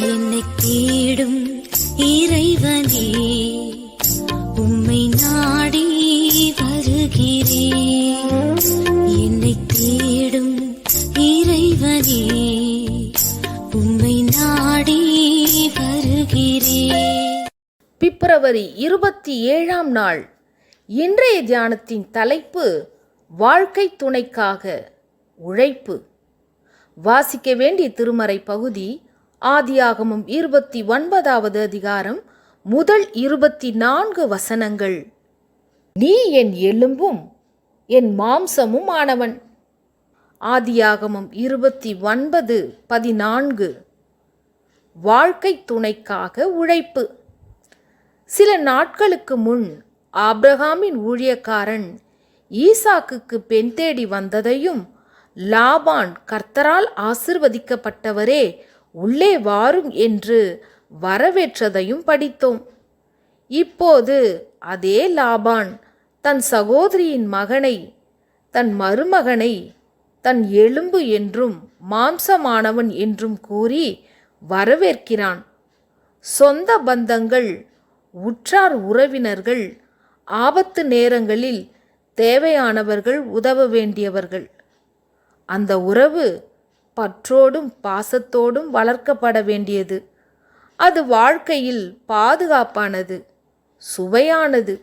என்னை தேடும் இறைவனே உம்மை நாடி வருகிறேன் என்னை தேடும் இறைவனே உம்மை நாடி வருகிறேன் பிப்ரவரி இருபத்தி ஏழாம் நாள். இன்றைய தியானத்தின் தலைப்பு வாழ்க்கை துணைக்காக உழைப்பு. வாசிக்க வேண்டிய திருமறை பகுதி ஆதியாகமும் இருபத்தி ஒன்பதாவது அதிகாரம் முதல் இருபத்தி நான்கு வசனங்கள். நீ என் எலும்பும் என் மாம்சமும் ஆனவன் ஆதியாகமும் இருபத்தி ஒன்பது பதினான்கு. வாழ்க்கை துணைக்காக உழைப்பு. சில நாட்களுக்கு முன் ஆப்ரஹாமின் ஊழியக்காரன் ஈசாக்குக்கு பெண் தேடி வந்ததையும் லாபான் கர்த்தரால் ஆசிர்வதிக்கப்பட்டவரே உள்ளே வாரும் என்று வரவேற்றதையும் படித்தோம். இப்போது அதே லாபான் தன் சகோதரியின் மகனை தன் மருமகனை தன் எலும்பு என்றும் மாம்சமானவன் என்றும் கூறி வரவேற்கிறான். சொந்த பந்தங்கள் உற்றார் உறவினர்கள் ஆபத்து நேரங்களில் தேவையானவர்கள் உதவ வேண்டியவர்கள். அந்த உறவு பற்றோடும் பாசத்தோடும் வளர்க்கப்பட வேண்டியது. அது வாழ்க்கையில் பாதுகாப்பானது சுவையானது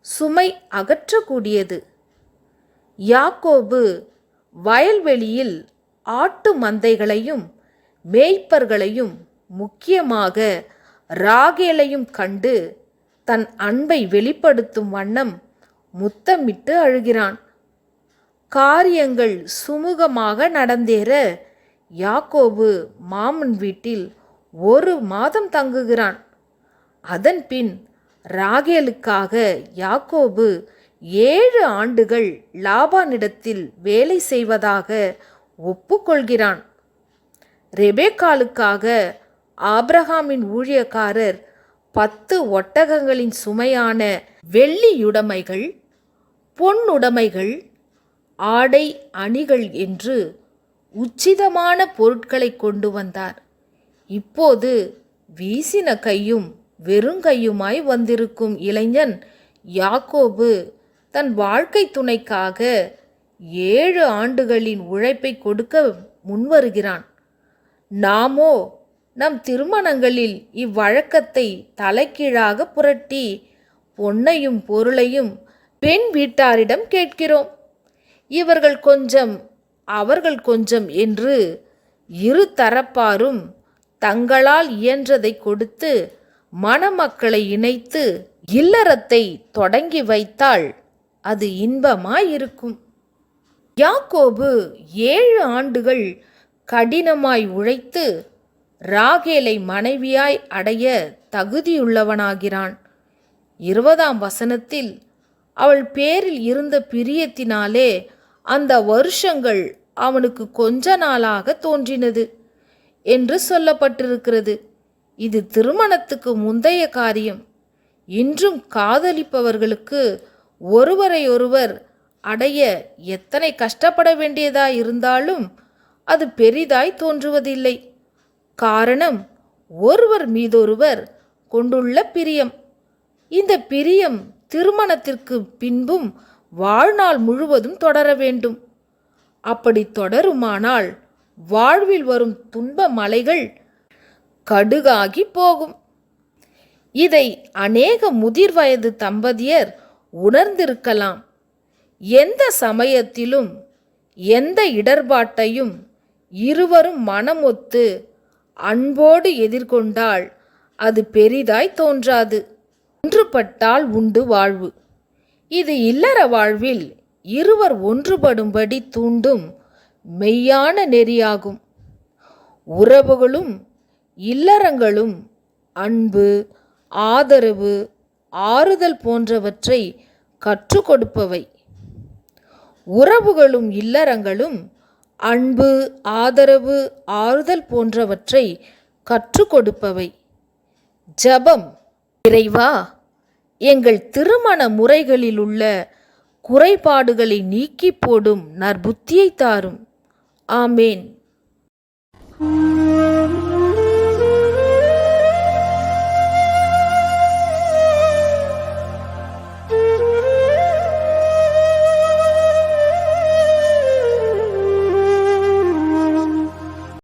சுமை அகற்றக்கூடியது. யாக்கோபு வயல்வெளியில் ஆட்டு மந்தைகளையும் மேய்ப்பர்களையும் முக்கியமாக ராகேலையும் கண்டு தன் அன்பை வெளிப்படுத்தும் வண்ணம் முத்தமிட்டு அழுகிறான். காரியங்கள் சுமூகமாக நடந்தேற. யாக்கோபு மாமன் வீட்டில் ஒரு மாதம் தங்குகிறான். அதன் பின் ராகேலுக்காக யாக்கோபு ஏழு ஆண்டுகள் லாபானிடத்தில் வேலை செய்வதாக ஒப்புக்கொள்கிறான். ரெபேக்காலுக்காக ஆப்ரஹாமின் ஊழியக்காரர் பத்து ஒட்டகங்களின் சுமையான வெள்ளியுடைமைகள் பொன்னுடைமைகள் ஆடை அணிகள் என்று உச்சிதமான பொருட்களை கொண்டு வந்தார். இப்போது வீசின கையும் வெறுங்கையுமாய் வந்திருக்கும் இளைஞன் யாக்கோபு தன் வாழ்க்கை துணைக்காக ஏழு ஆண்டுகளின் உழைப்பை கொடுக்க முன்வருகிறான். நாமோ நம் திருமணங்களில் இவ்வழக்கத்தை தலைக்கீழாக புரட்டி பொன்னையும் பொருளையும் பெண் வீட்டாரிடம் கேட்கிறோம். இவர்கள் கொஞ்சம் அவர்கள் கொஞ்சம் என்று இரு தரப்பாரும் தங்களால் இயன்றதை கொடுத்து மணமக்களை இணைத்து இல்லறத்தை தொடங்கி வைத்தால் அது இன்பமாயிருக்கும். யாக்கோபு ஏழு ஆண்டுகள் கடினமாய் உழைத்து ராகேலை மனைவியாய் அடைய தகுதியுள்ளவனாகிறான். இருபதாம் வசனத்தில் அவள் பேரில் இருந்த பிரியத்தினாலே அந்த வருஷங்கள் அவனுக்கு கொஞ்ச நாளாக தோன்றினது என்று சொல்லப்பட்டிருக்கிறது. இது திருமணத்துக்கு முந்தைய காரியம். இன்றும் காதலிப்பவர்களுக்கு ஒருவரையொருவர் அடைய எத்தனை கஷ்டப்பட வேண்டியதாய் இருந்தாலும் அது பெரிதாய் தோன்றுவதில்லை. காரணம் ஒருவர் மீதொருவர் கொண்டுள்ள பிரியம். இந்த பிரியம் திருமணத்திற்கு பின்பும் வாழ்நாள் முழுவதும் தொடர வேண்டும். அப்படி தொடருமானால் வாழ்வில் வரும் துன்ப மலைகள் கடுகாகி போகும். இதை அநேக முதிர் வயது தம்பதியர் உணர்ந்திருக்கலாம். எந்த சமயத்திலும் எந்த இடர்பாட்டையும் இருவரும் மனமொத்து அன்போடு எதிர்கொண்டால் அது பெரிதாய் தோன்றாது. ஒன்றுபட்டால் உண்டு வாழ்வு. இது இல்லற வாழ்வில் இருவர் ஒன்றுபடும்படி தூண்டும் மெய்யான நெறியாகும். உறவுகளும் இல்லறங்களும் அன்பு ஆதரவு ஆறுதல் போன்றவற்றை கற்றுக் கொடுப்பவை. உறவுகளும் இல்லறங்களும் அன்பு ஆதரவு ஆறுதல் போன்றவற்றை கற்றுக் கொடுப்பவை. ஜபம். இறைவா எங்கள் திருமண முறைகளில் உள்ள குறைபாடுகளை நீக்கி போடும் நற்புத்தியை தாரும். ஆமேன்.